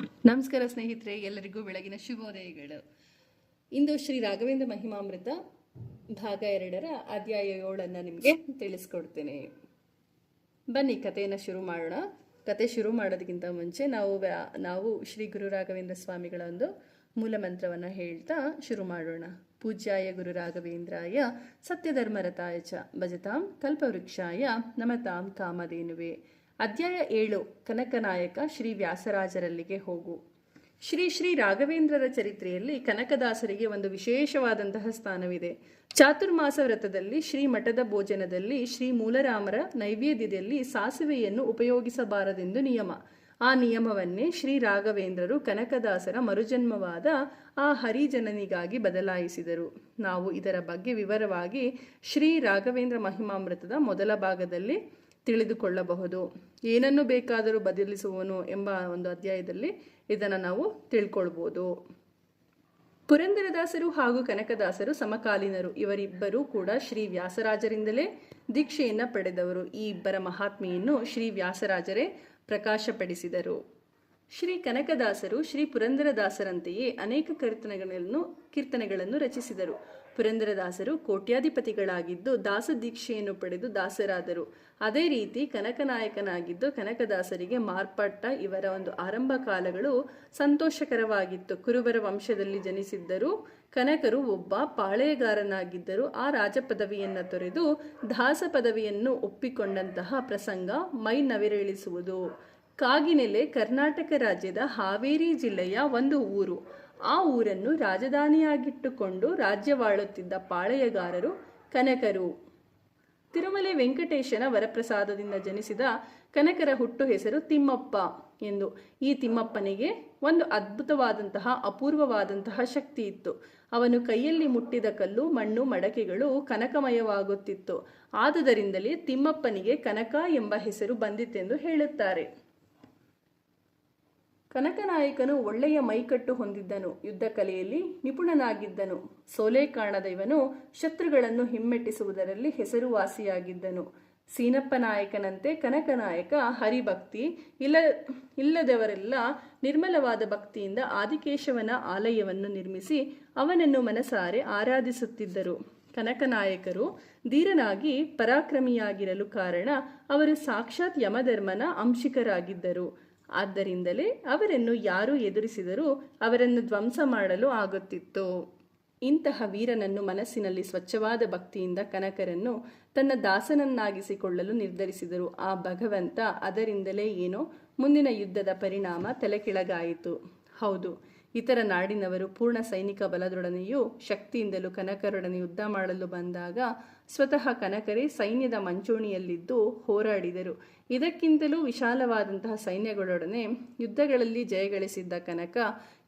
ನಮಸ್ಕಾರ ಸ್ನೇಹಿತರೆ, ಎಲ್ಲರಿಗೂ ಬೆಳಗಿನ ಶುಭೋದಯಗಳು. ಇಂದು ಶ್ರೀ ರಾಘವೇಂದ್ರ ಮಹಿಮಾಮೃತ ಭಾಗ ಎರಡರ ಅಧ್ಯಾಯ ಏಳನ್ನು ನಿಮಗೆ ತಿಳಿಸ್ಕೊಡ್ತೇನೆ. ಬನ್ನಿ, ಕಥೆಯನ್ನು ಶುರು ಮಾಡೋಣ. ಕತೆ ಶುರು ಮಾಡೋದಕ್ಕಿಂತ ಮುಂಚೆ ನಾವು ನಾವು ಶ್ರೀ ಗುರು ರಾಘವೇಂದ್ರ ಸ್ವಾಮಿಗಳ ಒಂದು ಮೂಲ ಮಂತ್ರವನ್ನು ಹೇಳ್ತಾ ಶುರು ಮಾಡೋಣ. ಪೂಜ್ಯಾಯ ಗುರು ರಾಘವೇಂದ್ರಾಯ, ಸತ್ಯಧರ್ಮರತಾಯ ಚ ಭಜತಾಂ ಕಲ್ಪವೃಕ್ಷಾಯ ನಮತಾಂ ಕಾಮಧೇನುವೆ. ಅಧ್ಯಾಯ ಏಳು, ಕನಕನಾಯಕ ಶ್ರೀ ವ್ಯಾಸರಾಜರಲ್ಲಿಗೆ ಹೋಗು. ಶ್ರೀ ಶ್ರೀ ರಾಘವೇಂದ್ರರ ಚರಿತ್ರೆಯಲ್ಲಿ ಕನಕದಾಸರಿಗೆ ಒಂದು ವಿಶೇಷವಾದಂತಹ ಸ್ಥಾನವಿದೆ. ಚಾತುರ್ಮಾಸ ವ್ರತದಲ್ಲಿ ಶ್ರೀ ಮಠದ ಭೋಜನದಲ್ಲಿ, ಶ್ರೀ ಮೂಲರಾಮರ ನೈವೇದ್ಯದಲ್ಲಿ ಸಾಸಿವೆಯನ್ನು ಉಪಯೋಗಿಸಬಾರದೆಂದು ನಿಯಮ. ಆ ನಿಯಮವನ್ನೇ ಶ್ರೀ ರಾಘವೇಂದ್ರರು ಕನಕದಾಸರ ಮರುಜನ್ಮವಾದ ಆ ಹರಿಜನನಿಗಾಗಿ ಬದಲಾಯಿಸಿದರು. ನಾವು ಇದರ ಬಗ್ಗೆ ವಿವರವಾಗಿ ಶ್ರೀ ರಾಘವೇಂದ್ರ ಮಹಿಮಾಮೃತದ ಮೊದಲ ಭಾಗದಲ್ಲಿ ತಿಳಿದುಕೊಳ್ಳಬಹುದು. ಏನನ್ನು ಬೇಕಾದರೂ ಬದಲಿಸುವನು ಎಂಬ ಒಂದು ಅಧ್ಯಾಯದಲ್ಲಿ ಇದನ್ನು ನಾವು ತಿಳ್ಕೊಳ್ಬೋದು. ಪುರಂದರದಾಸರು ಹಾಗೂ ಕನಕದಾಸರು ಸಮಕಾಲೀನರು. ಇವರಿಬ್ಬರೂ ಕೂಡ ಶ್ರೀ ವ್ಯಾಸರಾಜರಿಂದಲೇ ದೀಕ್ಷೆಯನ್ನು ಪಡೆದವರು. ಈ ಇಬ್ಬರ ಮಹಾತ್ಮೆಯನ್ನು ಶ್ರೀ ವ್ಯಾಸರಾಜರೇ ಪ್ರಕಾಶಪಡಿಸಿದರು. ಶ್ರೀ ಕನಕದಾಸರು ಶ್ರೀ ಪುರಂದರದಾಸರಂತೆಯೇ ಅನೇಕ ಕೀರ್ತನೆಗಳನ್ನು ಕೀರ್ತನೆಗಳನ್ನು ರಚಿಸಿದರು. ಪುರಂದರದಾಸರು ಕೋಟ್ಯಾಧಿಪತಿಗಳಾಗಿದ್ದು ದಾಸ ದೀಕ್ಷೆಯನ್ನು ಪಡೆದು ದಾಸರಾದರು. ಅದೇ ರೀತಿ ಕನಕನಾಯಕನಾಗಿದ್ದು ಕನಕದಾಸರಿಗೆ ಮಾರ್ಪಟ್ಟ ಇವರ ಒಂದು ಆರಂಭ ಕಾಲಗಳು ಸಂತೋಷಕರವಾಗಿತ್ತು. ಕುರುಬರ ವಂಶದಲ್ಲಿ ಜನಿಸಿದ್ದರು. ಕನಕರು ಒಬ್ಬ ಪಾಳೆಯಗಾರನಾಗಿದ್ದರು. ಆ ರಾಜ ಪದವಿಯನ್ನು ತೊರೆದು ದಾಸ ಪದವಿಯನ್ನು ಒಪ್ಪಿಕೊಂಡಂತಹ ಪ್ರಸಂಗ ಮೈ ನವಿರೇಳಿಸುವುದು. ಕಾಗಿನೆಲೆ ಕರ್ನಾಟಕ ರಾಜ್ಯದ ಹಾವೇರಿ ಜಿಲ್ಲೆಯ ಒಂದು ಊರು. ಆ ಊರನ್ನು ರಾಜಧಾನಿಯಾಗಿಟ್ಟುಕೊಂಡು ರಾಜ್ಯವಾಳುತ್ತಿದ್ದ ಪಾಳೆಯಗಾರರು ಕನಕರು. ತಿರುಮಲೆ ವೆಂಕಟೇಶನ ವರಪ್ರಸಾದದಿಂದ ಜನಿಸಿದ ಕನಕರ ಹುಟ್ಟು ಹೆಸರು ತಿಮ್ಮಪ್ಪ ಎಂದು. ಈ ತಿಮ್ಮಪ್ಪನಿಗೆ ಒಂದು ಅದ್ಭುತವಾದಂತಹ ಅಪೂರ್ವವಾದಂತಹ ಶಕ್ತಿ ಇತ್ತು. ಅವನು ಕೈಯಲ್ಲಿ ಮುಟ್ಟಿದ ಕಲ್ಲು, ಮಣ್ಣು, ಮಡಕೆಗಳು ಕನಕಮಯವಾಗುತ್ತಿತ್ತು. ಆದುದರಿಂದಲೇ ತಿಮ್ಮಪ್ಪನಿಗೆ ಕನಕ ಎಂಬ ಹೆಸರು ಬಂದಿತ್ತೆಂದು ಹೇಳುತ್ತಾರೆ. ಕನಕನಾಯಕನು ಒಳ್ಳೆಯ ಮೈಕಟ್ಟು ಹೊಂದಿದ್ದನು. ಯುದ್ಧ ಕಲೆಯಲ್ಲಿ ನಿಪುಣನಾಗಿದ್ದನು. ಸೋಲೆ ಕಾಣದ ಇವನು ಶತ್ರುಗಳನ್ನು ಹಿಮ್ಮೆಟ್ಟಿಸುವುದರಲ್ಲಿ ಹೆಸರುವಾಸಿಯಾಗಿದ್ದನು. ಸೀನಪ್ಪ ನಾಯಕನಂತೆ ಕನಕನಾಯಕ ಹರಿಭಕ್ತಿ ಇಲ್ಲ, ಇಲ್ಲದವರೆಲ್ಲ ನಿರ್ಮಲವಾದ ಭಕ್ತಿಯಿಂದ ಆದಿಕೇಶವನ ಆಲಯವನ್ನು ನಿರ್ಮಿಸಿ ಅವನನ್ನು ಮನಸಾರೆ ಆರಾಧಿಸುತ್ತಿದ್ದರು. ಕನಕನಾಯಕರು ಧೀರನಾಗಿ ಪರಾಕ್ರಮಿಯಾಗಿರಲು ಕಾರಣ ಅವರು ಸಾಕ್ಷಾತ್ ಯಮಧರ್ಮನ ಅಂಶಿಕರಾಗಿದ್ದರು. ಆದ್ದರಿಂದಲೇ ಅವರನ್ನು ಯಾರು ಎದುರಿಸಿದರೂ ಅವರನ್ನು ಧ್ವಂಸ ಮಾಡಲು ಆಗುತ್ತಿತ್ತು. ಇಂತಹ ವೀರನನ್ನು ಮನಸ್ಸಿನಲ್ಲಿ ಸ್ವಚ್ಛವಾದ ಭಕ್ತಿಯಿಂದ ಕನಕರನ್ನು ತನ್ನ ದಾಸನನ್ನಾಗಿಸಿಕೊಳ್ಳಲು ನಿರ್ಧರಿಸಿದರು. ಆ ಭಗವಂತ ಅದರಿಂದಲೇ ಏನೋ ಮುಂದಿನ ಯುದ್ಧದ ಪರಿಣಾಮ ತಲೆಕೆಳಗಾಯಿತು. ಹೌದು ಇತರ ನಾಡಿನವರು ಪೂರ್ಣ ಸೈನಿಕ ಬಲದೊಡನೆಯೂ ಶಕ್ತಿಯಿಂದಲೂ ಕನಕರೊಡನೆ ಯುದ್ಧ ಮಾಡಲು ಬಂದಾಗ ಸ್ವತಃ ಕನಕರೇ ಸೈನ್ಯದ ಮಂಚೂಣಿಯಲ್ಲಿದ್ದು ಹೋರಾಡಿದರು. ಇದಕ್ಕಿಂತಲೂ ವಿಶಾಲವಾದಂತಹ ಸೈನ್ಯಗಳೊಡನೆ ಯುದ್ಧಗಳಲ್ಲಿ ಜಯಗಳಿಸಿದ್ದ ಕನಕ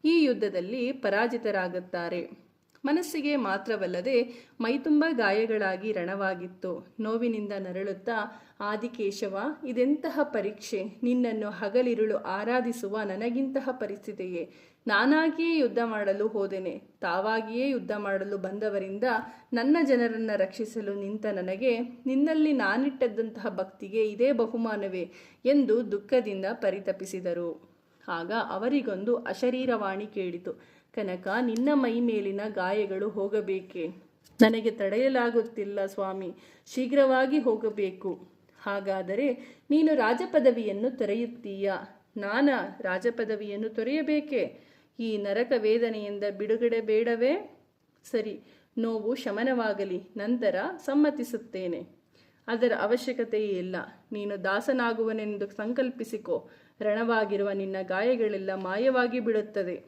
ಈ ಯುದ್ಧದಲ್ಲಿ ಪರಾಜಿತರಾಗುತ್ತಾರೆ. ಮನಸ್ಸಿಗೆ ಮಾತ್ರವಲ್ಲದೆ ಮೈತುಂಬ ಗಾಯಗಳಾಗಿ ರಣವಾಗಿತ್ತು. ನೋವಿನಿಂದ ನರಳುತ್ತಾ, ಆದಿಕೇಶವ, ಇದೆಂತಹ ಪರೀಕ್ಷೆ? ನಿನ್ನನ್ನು ಹಗಲಿರುಳು ಆರಾಧಿಸುವ ನನಗಿಂತಹ ಪರಿಸ್ಥಿತಿಯೇ? ನಾನಾಗಿಯೇ ಯುದ್ಧ ಮಾಡಲು ಹೋದೆನೆ. ತಾವಾಗಿಯೇ ಯುದ್ಧ ಮಾಡಲು ಬಂದವರಿಂದ ನನ್ನ ಜನರನ್ನು ರಕ್ಷಿಸಲು ನಿಂತ ನನಗೆ, ನಿನ್ನಲ್ಲಿ ನಾನಿಟ್ಟದ್ದಂತಹ ಭಕ್ತಿಗೆ ಇದೇ ಬಹುಮಾನವೇ ಎಂದು ದುಃಖದಿಂದ ಪರಿತಪಿಸಿದರು. ಆಗ ಅವರಿಗೊಂದು ಅಶರೀರವಾಣಿ ಕೇಳಿತು. ಕನಕ, ನಿನ್ನ ಮೈ ಮೇಲಿನ ಗಾಯಗಳು ಹೋಗಬೇಕೆ? ನನಗೆ ತಡೆಯಲಾಗುತ್ತಿಲ್ಲ ಸ್ವಾಮಿ, ಶೀಘ್ರವಾಗಿ ಹೋಗಬೇಕು. ಹಾಗಾದರೆ ನೀನು ರಾಜಪದವಿಯನ್ನು ತೊರೆಯುತ್ತೀಯ? ನಾನ ರಾಜಪದವಿಯನ್ನು ತೊರೆಯಬೇಕೆ? ಈ ನರಕ ವೇದನೆಯಿಂದ ಬಿಡುಗಡೆ ಬೇಡವೇ ಸರಿ, ನೋವು ಶಮನವಾಗಲಿ, ನಂತರ ಸಮ್ಮತಿಸುತ್ತೇನೆ. ಅದರ ಅವಶ್ಯಕತೆಯೇ ಇಲ್ಲ. ನೀನು ದಾಸನಾಗುವನೆಂದು ಸಂಕಲ್ಪಿಸಿಕೋ. ರಣವಾಗಿರುವ ನಿನ್ನ ಗಾಯಗಳೆಲ್ಲ ಮಾಯವಾಗಿ ಬಿಡುತ್ತದೆ.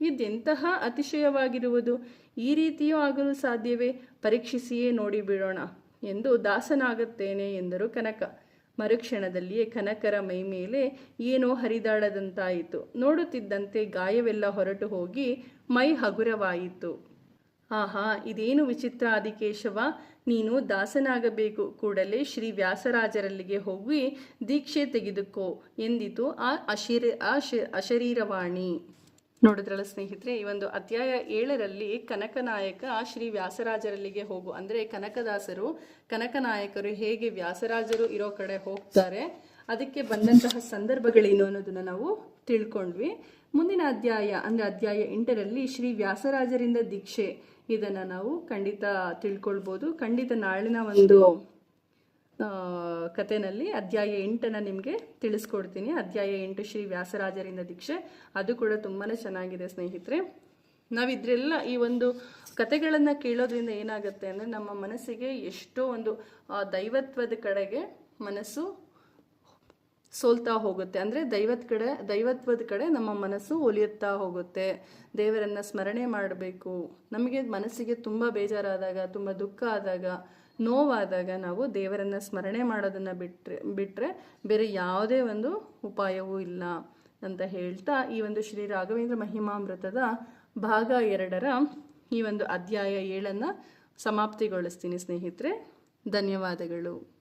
ಇದೆಂತಹ ಅತಿಶಯವಾಗಿರುವುದು? ಈ ರೀತಿಯೂ ಆಗಲು ಸಾಧ್ಯವೇ? ಪರೀಕ್ಷಿಸಿಯೇ ನೋಡಿ ಬಿಡೋಣ ಎಂದು ದಾಸನಾಗುತ್ತೇನೆ ಎಂದರು ಕನಕ. ಮರುಕ್ಷಣದಲ್ಲಿಯೇ ಕನಕರ ಮೈ ಮೇಲೆ ಏನೋ ಹರಿದಾಡದಂತಾಯಿತು. ನೋಡುತ್ತಿದ್ದಂತೆ ಗಾಯವೆಲ್ಲ ಹೊರಟು ಹೋಗಿ ಮೈ ಹಗುರವಾಯಿತು. ಆಹಾ, ಇದೇನು ವಿಚಿತ್ರ ಆದಿಕೇಶವ? ನೀನು ದಾಸನಾಗಬೇಕು. ಕೂಡಲೇ ಶ್ರೀ ವ್ಯಾಸರಾಜರಲ್ಲಿಗೆ ಹೋಗಿ ದೀಕ್ಷೆ ತೆಗೆದುಕೋ ಎಂದಿತು ಆ ಅಶಿರ, ಆ ಅಶರೀರವಾಣಿ. ನೋಡಿದ್ರಲ್ಲ ಸ್ನೇಹಿತರೆ, ಈ ಒಂದು ಅಧ್ಯಾಯ ಏಳರಲ್ಲಿ ಕನಕನಾಯಕ ಶ್ರೀ ವ್ಯಾಸರಾಜರಲ್ಲಿಗೆ ಹೋಗು. ಅಂದರೆ ಕನಕದಾಸರು, ಕನಕನಾಯಕರು ಹೇಗೆ ವ್ಯಾಸರಾಜರು ಇರೋ ಕಡೆ ಹೋಗ್ತಾರೆ, ಅದಕ್ಕೆ ಬಂದಂತಹ ಸಂದರ್ಭಗಳೇನು ಅನ್ನೋದನ್ನ ನಾವು ತಿಳ್ಕೊಂಡ್ವಿ. ಮುಂದಿನ ಅಧ್ಯಾಯ, ಅಂದ್ರೆ ಅಧ್ಯಾಯ ಎಂಟರಲ್ಲಿ ಶ್ರೀ ವ್ಯಾಸರಾಜರಿಂದ ದೀಕ್ಷೆ ಇದನ್ನ ನಾವು ಖಂಡಿತ ತಿಳ್ಕೊಳ್ಬೋದು. ಖಂಡಿತ ನಾಳಿನ ಒಂದು ಕಥೆನಲ್ಲಿ ಅಧ್ಯಾಯ ಎಂಟನ್ನು ನಿಮಗೆ ತಿಳಿಸ್ಕೊಡ್ತೀನಿ. ಅಧ್ಯಾಯ ಎಂಟು ಶ್ರೀ ವ್ಯಾಸರಾಜರಿಂದ ದೀಕ್ಷೆ. ಅದು ಕೂಡ ತುಂಬಾ ಚೆನ್ನಾಗಿದೆ ಸ್ನೇಹಿತರೆ. ನಾವಿದ್ರೆಲ್ಲ ಈ ಒಂದು ಕತೆಗಳನ್ನು ಕೇಳೋದ್ರಿಂದ ಏನಾಗುತ್ತೆ ಅಂದರೆ ನಮ್ಮ ಮನಸ್ಸಿಗೆ ಎಷ್ಟೋ ಒಂದು ದೈವತ್ವದ ಕಡೆಗೆ ಮನಸ್ಸು ಸೋಲ್ತಾ ಹೋಗುತ್ತೆ. ಅಂದರೆ ದೈವದ ಕಡೆ, ದೈವತ್ವದ ಕಡೆ ನಮ್ಮ ಮನಸ್ಸು ಒಲಿಯುತ್ತಾ ಹೋಗುತ್ತೆ. ದೇವರನ್ನು ಸ್ಮರಣೆ ಮಾಡಬೇಕು. ನಮಗೆ ಮನಸ್ಸಿಗೆ ತುಂಬ ಬೇಜಾರಾದಾಗ, ತುಂಬ ದುಃಖ ಆದಾಗ ನೋವಾದಾಗ ನಾವು ದೇವರನ್ನ ಸ್ಮರಣೆ ಮಾಡೋದನ್ನು ಬಿಟ್ಟರೆ ಬಿಟ್ಟರೆ ಬೇರೆ ಯಾವುದೇ ಒಂದು ಉಪಾಯವೂ ಇಲ್ಲ ಅಂತ ಹೇಳ್ತಾ ಈ ಒಂದು ಶ್ರೀ ರಾಘವೇಂದ್ರ ಮಹಿಮಾಮೃತದ ಭಾಗ ಎರಡರ ಈ ಒಂದು ಅಧ್ಯಾಯ ಏಳನ್ನು ಸಮಾಪ್ತಿಗೊಳಿಸ್ತೀನಿ ಸ್ನೇಹಿತರೆ. ಧನ್ಯವಾದಗಳು.